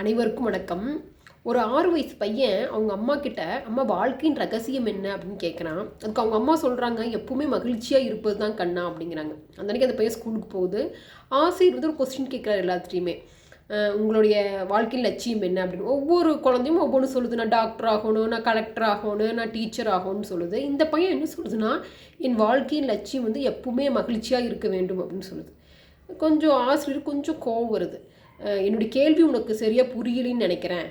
அனைவருக்கும் வணக்கம். ஒரு ஆறு வயசு பையன் அவங்க அம்மா கிட்ட அம்மா வாழ்க்கையின் ரகசியம் என்ன? அப்படின்னு கேட்குறான் அதுக்கு அவங்க அம்மா சொல்கிறாங்க எப்பவுமே மகிழ்ச்சியாக இருப்பது தான் கண்ணா அப்படிங்கிறாங்க. அந்த அன்றைக்கி அந்த பையன் ஸ்கூலுக்கு போகுது. ஆசிரியர் வந்து ஒரு கொஸ்டின் கேட்குறாரு எல்லாத்துலேயுமே உங்களுடைய வாழ்க்கையின் லட்சியம் என்ன? அப்படின்னு. ஒவ்வொரு குழந்தையும் ஒவ்வொன்று சொல்லுது. நான் டாக்டர் ஆகணும் நான் கலெக்டர் ஆகணும் நான் டீச்சர் ஆகணும்னு சொல்லுது. இந்த பையன் என்ன சொல்லுதுன்னா என் வாழ்க்கையின் லட்சியம் வந்து எப்பவுமே மகிழ்ச்சியாக இருக்க வேண்டும் அப்படின்னு சொல்லுது. கொஞ்சம் ஆசிரியர் கொஞ்சம் கோவம் வருது. என்னுடைய கேள்வி உனக்கு சரியாக புரியலைன்னு நினைக்கிறேன்.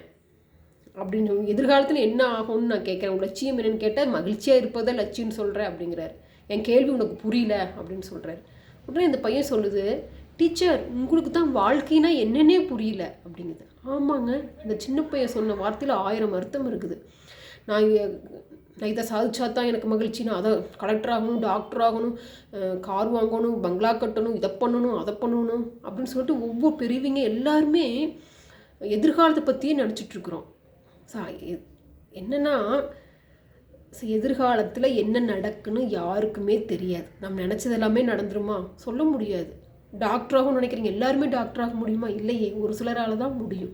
அப்படின்னு எதிர்காலத்தில் என்ன ஆகும்னு நான் கேட்குறேன். உன் லட்சியம் என்னன்னு கேட்டால் மகிழ்ச்சியாக இருப்பதை லட்சியம்னு சொல்கிறேன் அப்படிங்கிறார். என் கேள்வி உனக்கு புரியல அப்படின்னு சொல்கிறாரு உடனே இந்த பையன் சொல்லுது டீச்சர் உங்களுக்கு தான் வாழ்க்கைனா என்னன்னே புரியல அப்படிங்குது. ஆமாங்க இந்த சின்ன பையன் சொன்ன வார்த்தையில் ஆயிரம் அர்த்தம் இருக்குது. நான் நான் இதை சாதிச்சா தான் எனக்கு மகிழ்ச்சி நான் அதை கலெக்டர் ஆகணும் டாக்டர் ஆகணும் கார் வாங்கணும் பங்களா கட்டணும் இதை பண்ணணும் அதை பண்ணணும் அப்படின்னு சொல்லிட்டு ஒவ்வொரு பெரியவங்க எல்லாருமே எதிர்காலத்தை பற்றியே நினச்சிட்ருக்குறோம் சா எ- எதிர்காலத்தில் என்ன நடக்குன்னு யாருக்குமே தெரியாது. நம்ம நினச்சது எல்லாமே நடந்துருமா? சொல்ல முடியாது. டாக்டராகவும் நினைக்கிறீங்க எல்லாருமே டாக்டர் ஆக முடியுமா? இல்லையே. ஒரு சிலரால் தான் முடியும்.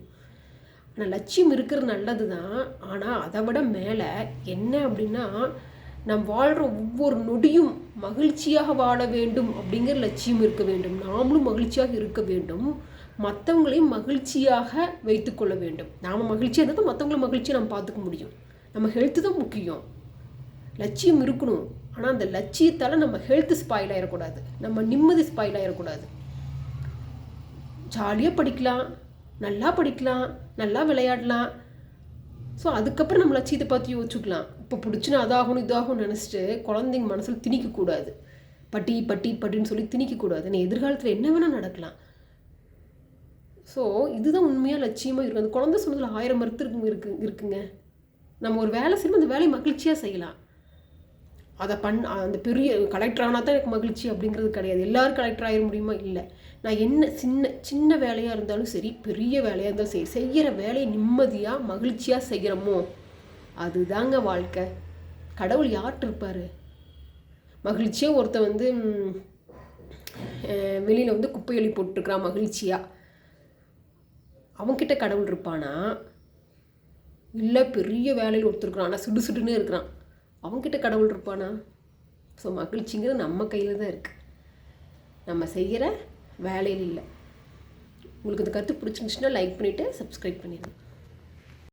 ஆனால் லட்சியம் இருக்கிறது நல்லது தான் ஆனால் அதை விட மேலே என்ன அப்படின்னா நம் வாழ்கிற ஒவ்வொரு நொடியும் மகிழ்ச்சியாக வாழ வேண்டும் அப்படிங்கிற லட்சியம் இருக்க வேண்டும். நாமளும் மகிழ்ச்சியாக இருக்க வேண்டும். மற்றவங்களையும் மகிழ்ச்சியாக வைத்துக்கொள்ள வேண்டும். நாம் மகிழ்ச்சியாக இருந்தால் தான் மற்றவங்கள மகிழ்ச்சியை நம்ம பார்த்துக்க முடியும். நம்ம ஹெல்த்து தான் முக்கியம். லட்சியம் இருக்கணும். ஆனால் அந்த லட்சியத்தால் நம்ம ஹெல்த் ஸ்பாயில் ஆகிடக்கூடாது நம்ம நிம்மதி ஸ்பாயில் ஆகிடக்கூடாது ஜாலியாக படிக்கலாம். நல்லா படிக்கலாம் நல்லா விளையாடலாம். ஸோ அதுக்கப்புறம் நம்ம லட்சியத்தை பார்த்து யோசிச்சுக்கலாம். இப்போ பிடிச்சுன்னா அதாகணும் இதாகணும்னு நினச்சிட்டு குழந்தைங்க மனசில் திணிக்கக்கூடாது பட்டி பட்டி பட்டின்னு சொல்லி திணிக்கக்கூடாது நீ எதிர்காலத்தில் என்ன வேணால் நடக்கலாம். ஸோ இதுதான் உண்மையாக லட்சியமாக இருக்கும் அந்த குழந்தை சொன்னதில் ஆயிரம் மருத்து இருக்கு இருக்கு இருக்குங்க. நம்ம ஒரு வேலை செய்யணும் அந்த வேலையை மகிழ்ச்சியாக செய்யலாம். அதை பண் அந்த பெரிய கலெக்டர் ஆனால் தான் எனக்கு மகிழ்ச்சி அப்படிங்கிறது கிடையாது. எல்லோரும் கலெக்டர் ஆகிட முடியுமா? இல்லை. நான் என்ன சின்ன சின்ன வேலையாக இருந்தாலும் சரி பெரிய வேலையாக இருந்தாலும் சரி செய்கிற வேலையை நிம்மதியாக மகிழ்ச்சியாக செய்கிறோமோ அதுதாங்க வாழ்க்கை. கடவுள் யார்கிட்ட இருப்பார்? மகிழ்ச்சியாக ஒருத்தன் வந்து வெளியில் வந்து குப்பையொலி அள்ளி போட்டுருக்கிறான் மகிழ்ச்சியாக அவன்கிட்ட கடவுள் இருப்பானா? இல்லை பெரிய வேலையில் ஒருத்தருக்குறான் ஆனால் சுடு சுடுன்னு இருக்கிறான். அவங்கக்கிட்ட கடவுள் இருப்பானா? ஸோ மகிழ்ச்சிங்கிறது நம்ம கையில் தான் இருக்குது நம்ம செய்கிற வேலையில் இல்லை. உங்களுக்கு இந்த கருத்து பிடிச்சிருந்துச்சுன்னா லைக் பண்ணிவிட்டு சப்ஸ்கிரைப் பண்ணிடுங்க